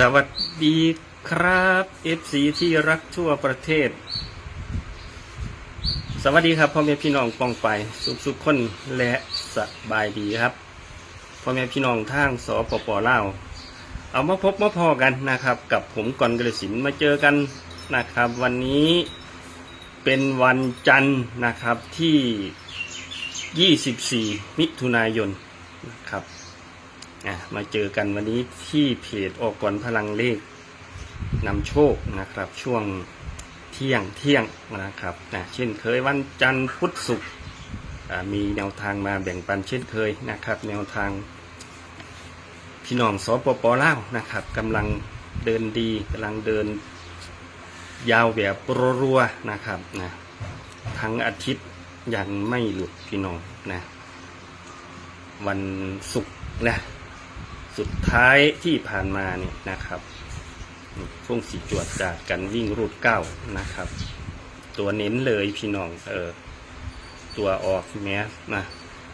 สวัสดีครับ FC ที่รักทั่วประเทศ สวัสดีครับพ่อแม่พี่น้องปองไปสุขสุขคนและสบายดีครับพ่อแม่พี่น้องทางสปปลาวเอามาพบมาพอกันนะครับ กับผมกอนกระสินมาเจอกันนะครับ วันนี้เป็นวันจันทร์นะครับที่ 24 มิถุนายนนะครับ อะมาเจอกันวันนี้ที่เพจออกก่อนพลังเลขนำโชคนะครับ ช่วงเที่ยงเที่ยงนะครับนะเช่นเคยวันจันทร์พุธศุกร์มีแนวทางมาแบ่งปันเช่นเคยนะครับ แนวทางพี่น้องสปปลาวนะครับกำลังเดินดีกำลังเดินยาวแบบรัวๆนะครับนะทั้งอาทิตย์ยังไม่หลุดพี่น้องนะวันศุกร์นะ สุดท้ายที่ผ่านมาเนี่ยนะครับช่วงสีจวดจากกันวิ่งรูดเก้านะครับ ตัวเน้นเลยพี่น้องเออตัวออกแม้นะ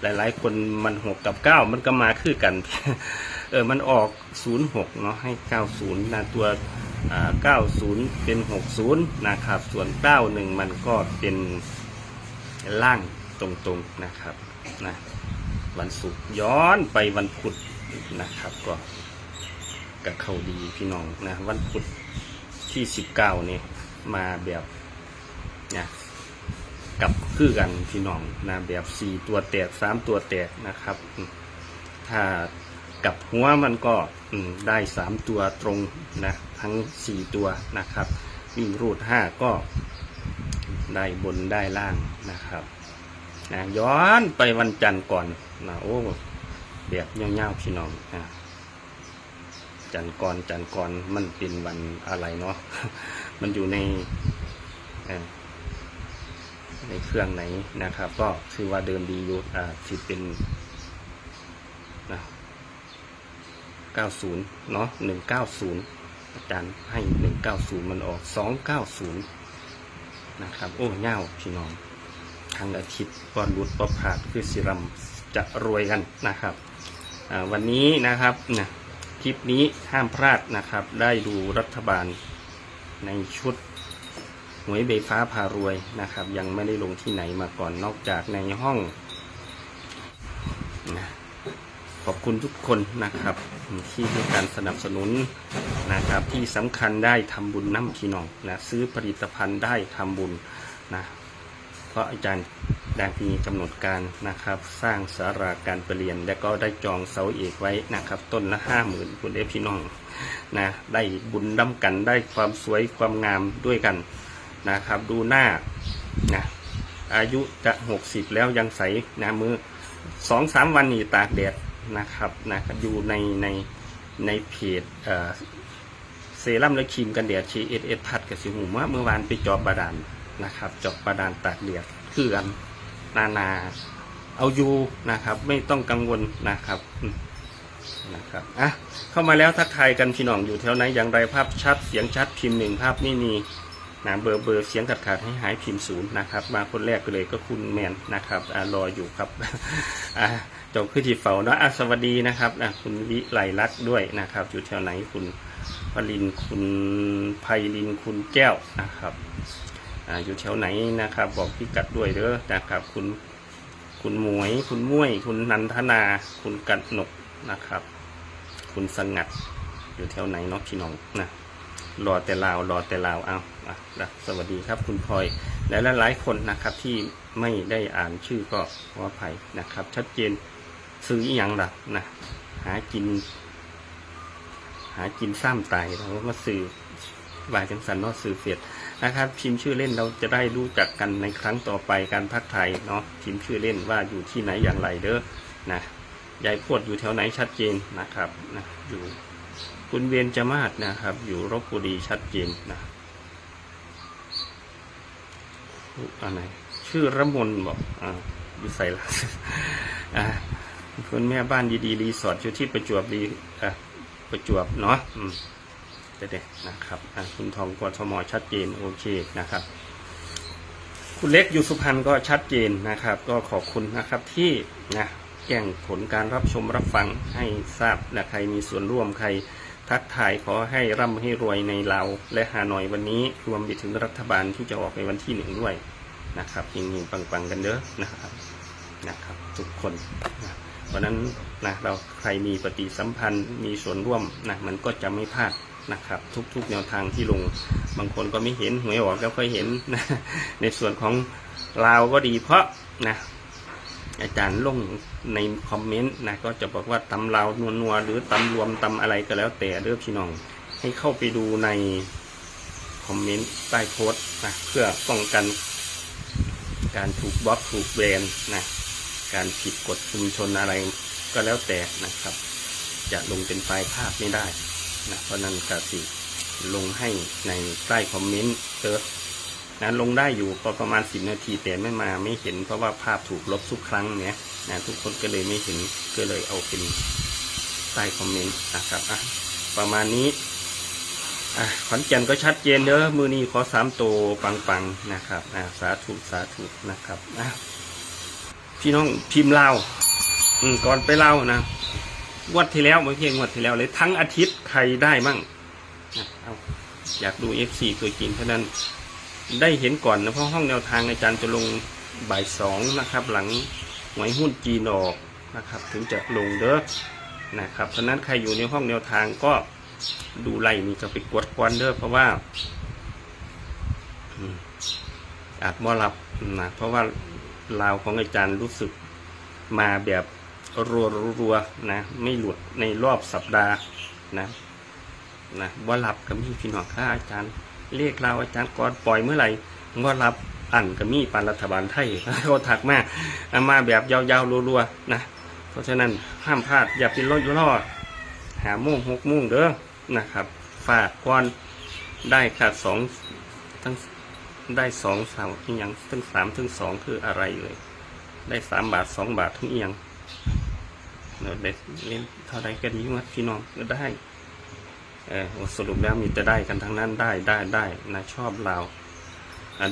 หลายๆ คนมันหกกับเก้ามันก็มาคือกัน เออมันออกศูนย์หกเนาะให้เก้าศูนย์นะตัวเก้าศูนย์เป็นหกศูนย์นะครับ ส่วนเก้าหนึ่งมันก็เป็นล่างตรงๆนะครับนะวันศุกร์ย้อนไปวันพุธ นะครับก็กับเขาดีพี่น้องนะวันพุธที่สิบเก้านี่มาแบบนะกับคือกันพี่น้องนะแบบสี่ตัวแตกสามตัวแตกนะครับ ถ้ากับหัวมันก็ได้สามตัวตรงนะทั้งสี่ตัวนะครับวิ่งรูดห้าก็ได้บนได้ล่างนะครับนะย้อนไปวันจันทร์ก่อนนะโอ้ แบบเงี้ยวๆพี่น้องอะจันทร์ก่อนจันทร์ก่อนมันเป็นวันอะไรเนาะ มันอยู่ในในเครื่องไหนนะครับ ก็คือว่าเดิมดีอยู่อ่าสิเป็นนะ90 เนาะ190 อาจารย์ให้ 190 มันออก 290 นะครับ โอ้เง่าพี่น้องทางอาทิตย์บอลลุดประพาดคือสิรัมจะรวยกันนะครับ วันนี้นะครับนะคลิปนี้ห้ามพลาดนะครับ ได้ดูรัฐบาลในชุดหวยเบฟ้าพารวยนะครับ ยังไม่ได้ลงที่ไหนมาก่อนนอกจากในห้องนะขอบคุณทุกคนนะครับที่ให้การสนับสนุนนะครับ ที่สำคัญได้ทำบุญน้ำพี่น้องนะซื้อผลิตภัณฑ์ได้ทำบุญนะเพราะอาจารย์ ได้มีกำหนดการนะครับ สร้างสาราการประเรียน และก็ได้จองเสาเอกไว้นะครับ ต้นละห้าหมื่นคุณเอฟพี่น้องนะได้บุญร่ำกันได้ความสวยความงามด้วยกันนะครับ ดูหน้านะอายุจะหกสิบแล้วยังใสนะมือสองสามวันนี่ตากแดดนะครับนะครับอยู่ในในในเพจเอ่อเซรั่มและครีมกันแดดชีเอสเอสพัดกับสิหูว่าเมื่อวานไปจอบบาดาลนะครับจาะประดานตากเดียดคือกัน นานา เอาอยู่นะครับ ไม่ต้องกังวลนะครับนะครับอะเข้ามาแล้วทักทายกันพี่น้องอยู่แถวไหนอย่างไรภาพชัดเสียงชัดพิมพ์หนึ่งภาพไม่มีนะเบอร์เบอร์เสียงขาดขาดให้หายพิมพ์ศูนย์นะครับ มาคนแรกก็เลยก็คุณแมนนะครับอรออยู่ครับอะเจบคือที่เฝ้าเนาะอะสวัสดีนะครับอะคุณวิไลลักษ์ด้วยนะครับ อยู่แถวไหนคุณพลินคุณไพลินคุณแก้วนะครับ อยู่แถวไหนนะครับ บอกพิกัดด้วยเด้อนะครับ คุณคุณหมวย คุณมุ้ยคุณนันทนา คุณกัดหนกนะครับ คุณสงัดอยู่แถวไหนเนาะพี่น้องนะรอแต่ลาวรอแต่ลาวเอาอะนะสวัสดีครับ คุณพลอยและหลายคนนะครับ ที่ไม่ได้อ่านชื่อก็ขออภัยนะครับ ชัดเจนซื้ออหยังล่ะนะหากิน หากินซ้ำตายแล้วมาซื้อวายจังสันเนาะซื้อเฟียด นะครับพิมพ์ชื่อเล่นเราจะได้รู้จักกันในครั้งต่อไปการพักไทยเนาะพิมพ์ชื่อเล่นว่าอยู่ที่ไหนอย่างไรเด้อนะยายพวดอยู่แถวไหนชัดเจนนะครับนะอยู่คุณเวียนจมาศนะครับ อยู่รบบุรีชัดเจนนะอะไรชื่อระมนบอกอ่าอยู่ใส่ละอ่าคุณแม่บ้านดีๆรีสอร์ทอยู่ที่ประจวบดีอะประจวบเนาะ เด็ดๆนะครับอะคุณทองกทมอชัดเจนโอเคนะครับ คุณเล็กอยู่สุพรรณก็ชัดเจนนะครับ ก็ขอบคุณนะครับที่นะแจ้งผลการรับชมรับฟังให้ทราบนะใครมีส่วนร่วมใครทักทายขอให้ร่ำให้รวยในลาวและฮานอยวันนี้รวมไปถึงรัฐบาลที่จะออกในวันที่หนึ่งด้วยนะครับยิงยิงปังๆกันเด้อนะครับนะครับ ทุกคนนะเพราะนั้นนะเราใครมีปฏิสัมพันธ์มีส่วนร่วมนะมันก็จะไม่พลาด นะครับ ทุกๆแนวทางที่ลง บางคนก็ไม่เห็นหวยออกแล้วค่อยเห็นนะในส่วนของเลาก็ดีเพราะนะอาจารย์ลงในคอมเมนต์นะก็จะบอกว่าตำลาวนัวนัวหรือตำรวมตำอะไรก็แล้วแต่เด้อพี่น้อง ให้เข้าไปดูในคอมเมนต์ใต้โพสต์นะเพื่อป้องกันการถูกบล็อกถูกแบนนะการผิดกฎชุมชนอะไรก็แล้วแต่นะครับ จะลงเป็นไฟล์ภาพไม่ได้ นะเพราะนั้นกสิลงให้ในใต้คอมเมนต์เออนะลงได้อยู่พอประมาณสิบนาทีแต่ไม่มาไม่เห็นเพราะว่าภาพถูกลบทุกครั้งเนี่ยนะทุกคนก็เลยไม่เห็นก็เลยเอาเป็นใต้คอมเมนต์นะครับอะประมาณนี้อะขอนแก่นก็ชัดเจนเด้อมือนี้ขอสามโตปังๆนะครับอะสาธุสาธุนะครับอะพี่น้องพิมพ์เล่าวอืมก่อนไปเล่านะ งวดที่แล้วไม่เพียงวดที่แล้วเลยทั้งอาทิตย์ใครได้มั่งนะเอาอยากดู F4 ตัวจริงเพรานั้นได้เห็นก่อนนะเพราะห้องแนวทางอาจารย์จะลงบ่ายสองนะครับ หลังหวยหุ้นจีนออกนะครับ ถึงจะลงเด้อนะครับเพราะนั้นใครอยู่ในห้องแนวทางก็ดูไล่นี่จะไปกดควันเด้อเพราะว่าอาจบ่หลับนะเพราะว่าลาวของอาจารย์รู้สึกมาแบบ รัวรัวๆนะไม่หลุดในรอบสัปดาห์นะนะว่ารับกับมีพี่น้องข้าอาจารย์เรียกเราอาจารย์ก่อนปล่อยเมื่อไหร่ว่ารับอันกับมีปานรัฐบาลไทยเขาถักมาเอามาแบบยาวๆรัวๆนะเพราะฉะนั้นห้ามพลาดอย่าเป็นรถล่อหาโมงหกโมงเด้อนะครับฝากก่อนได้ขาดสองทั้งได้สองสามอีกอย่างทั้งสามทั้งสองคืออะไรเลย ได้สามบาทสองบาททั้งเอียง เราได้เล่นเท่าไรก็ดีวะพี่น้องก็ได้เออสรุปแล้วมีแต่ได้กันทั้งนั้นได้ได้ได้นะชอบเรา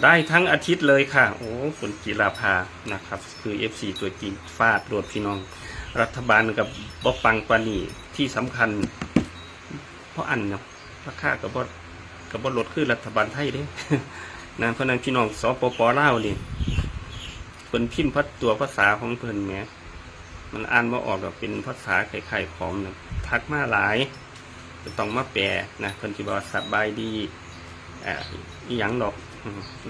ได้ทั้งอาทิตย์เลยค่ะ โอ้คุณกีฬาภานะครับ คือ FC ตัวจริงฟาดรวดพี่น้อง รัฐบาลกับบอปังปานีที่สำคัญ เพราะอันเนาะราคากับบอกับบอลดคือรัฐบาลไทยเด้นะเพราะนั้นพี่น้องสปปลาวนี่เพิ่นพิมพ์พัดตัวภาษาของเพิ่นแหม มันอ่านว่าออกแบบเป็นภาษาไข่ๆของนะทักมาหลายจะต้องมาแปลนะคนที่บอกสบายดีอ่าอีหยังดอก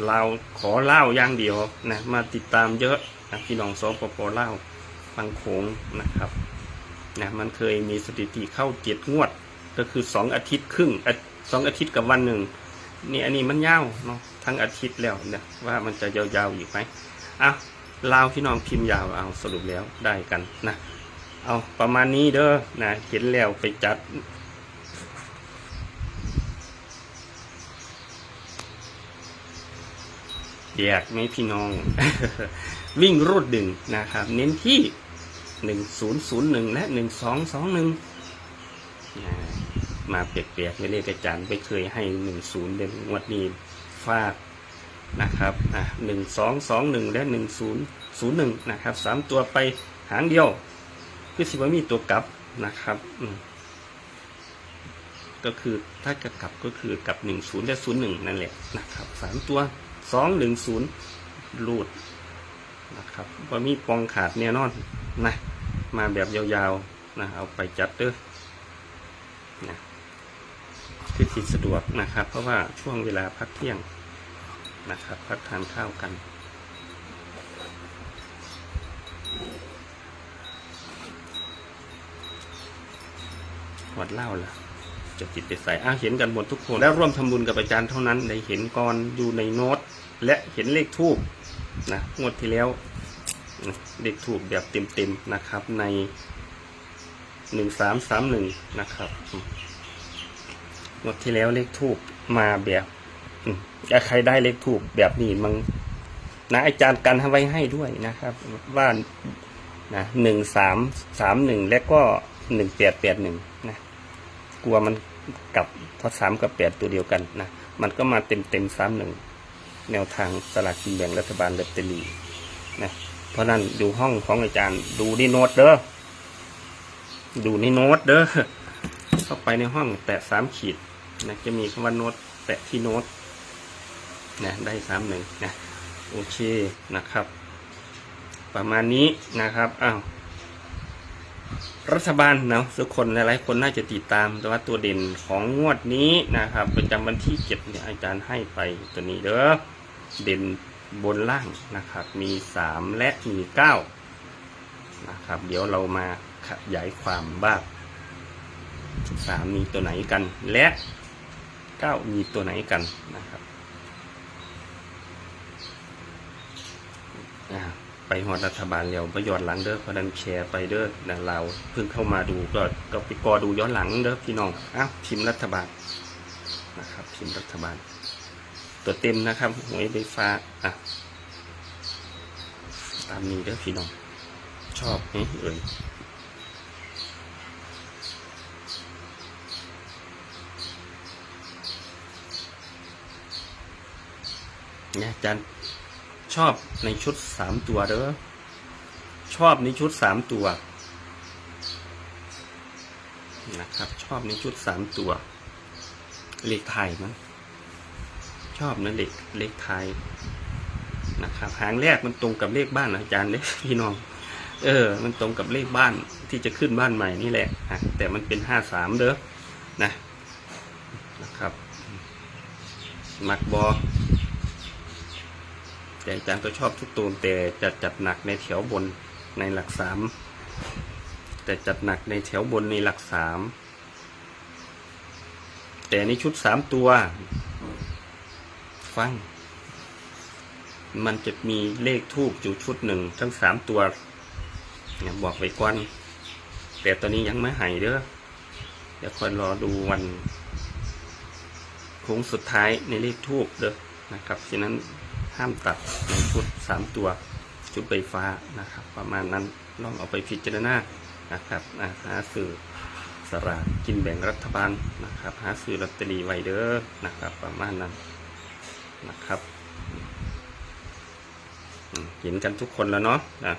เราขอเล่าอย่างเดียวนะมาติดตามเยอะนะพี่น้องสปปเล่าฟังโขงนะครับนะมันเคยมีสถิติเข้าเจ็ดงวด ก็คือสองอาทิตย์ครึ่งสองอาทิตย์กับวันหนึ่งนี่อันนี้มันยาวเนาะทั้งอาทิตย์แล้วเนี่ยว่ามันจะยาวๆอีกไหมอะ ลาวพี่น้องพิมพ์ยาวเอาสรุปแล้วได้กันนะเอาประมาณนี้เด้อนะเห็นแล้วไปจัดแยกไหมพี่น้อง วิ่งรูดดึงนะครับ เน้นที่หนึ่งศูนย์ศูนย์หนึ่งและหนึ่งสองสองหนึ่งมาเปียกๆไม่เลขอาจารย์ไปเคยให้หนึ่งศูนย์เดือนงวดนี้ฟาด นะครับอะหนึ่งสองสองหนึ่งและหนึ่งศูนย์ศูนย์หนึ่งนะครับสามตัวไปหางเดียวคือสิว่ามีตัวกลับนะครับอืมก็คือถ้าจะกลับก็คือกลับหนึ่งศูนย์และศูนย์หนึ่งนั่นแหละนะครับสามตัวสองหนึ่งศูนย์รูดนะครับว่ามีปองขาดแน่นอนนะมาแบบยาวๆนะเอาไปจัดเด้อนะคือที่สะดวกนะครับ เพราะว่าช่วงเวลาพักเที่ยง นะครับพักทานข้าวกันหวดเหล้าล่ะ จะจิตไปใส่อ้าเห็นกันหมดทุกคน แล้วร่วมทำบุญกับอาจารย์เท่านั้น ได้เห็นก่อนอยู่ในโน้ต และเห็นเลขทูบนะงวดที่แล้วเลขทูบแบบเต็มๆนะครับในหนึ่งสามสามหนึ่งนะครับอืมงวดที่แล้วเลขทูบมาแบบ ใครได้เลขถูกแบบนี้มันนะอาจารย์กันให้ไว้ให้ด้วยนะครับ ว่านะหนึ่งสามสามหนึ่งและก็หนึ่งแปดแปดหนึ่งนะกลัวมันกลับเพราะสามกับแปดตัวเดียวกันนะมันก็มาเต็มเต็มสามหนึ่งแนวทางสลากกินแบ่งรัฐบาลเลตเตอรี่นะเพราะนั้นดูห้องของอาจารย์ดูในโน้ตเด้อดูในโน้ตเด้อเพราะเข้าไปในห้องแตะสามขีดนะจะมีคำว่าโน้ตแตะที่โน้ต นะได้สามหนึ่งนะโอเคนะครับ ประมาณนี้นะครับอ้าวรัฐบาลเนาะทุกคนหลายๆคนน่าจะติดตามแต่ว่าตัวเด่นของงวดนี้นะครับ ประจำวันที่เจ็ดเนี่ยอาจารย์ให้ไปตัวนี้เด้อเด่นบนล่างนะครับ มีสามและมีเก้านะครับ เดี๋ยวเรามาขยายความบ้างสามมีตัวไหนกันและเก้ามีตัวไหนกันนะครับอ่า ไปหอรัฐบาลแล้วไปย้อนหลังเด้อเพราะนั้นแชร์ไปเด้อนะเราเพิ่งเข้ามาดูก็ก็ไปกอดูย้อนหลังเด้อพี่น้องอ้าวพิมพ์รัฐบาลนะครับพิมพ์รัฐบาล ตัวเต็มนะครับหวยใบฟ้าอะตามนี้เด้อพี่น้อง ชอบไหมเอ่ยเนี่ยจารย์ ชอบในชุดสามตัวเด้อชอบในชุดสามตัวนะครับ ชอบในชุดสามตัว เลขไทยมั้งชอบนะเลขเลขไทยนะครับหางแรกมันตรงกับเลขบ้านอาจารย์เลยพี่น้อง เออ มันตรงกับเลขบ้านที่จะขึ้นบ้านใหม่นี่แหละะแต่มันเป็นห้าสามเด้อนะนะครับ มักบอ แต่อาจารย์ก็ชอบทุกตัวแต่จะจัดหนักในแถวบนในหลักสามแต่จัดหนักในแถวบนในหลักสามแต่ในชุดสามตัว ฟัง มันจะมีเลขทูบอยู่ชุดหนึ่งทั้งสามตัวเนี่ยบอกไว้ก่อนแต่ตอนนี้ยังไม่หายเด้อเดี๋ยวคอยรอดูวันโค้งสุดท้ายในเลขทูบเด้อนะครับฉะนั้น ห้ามตัดในชุดสามตัว ชุดไฟฟ้านะครับ ประมาณนั้นลองเอาไปพิจารณานะครับหาสื่อสลากกินแบ่งรัฐบาลนะครับหาซื้อลอตเตอรี่ไว้เด้อนะครับ ประมาณนั้นนะครับเห็นกันทุกคนแล้วเนาะนะ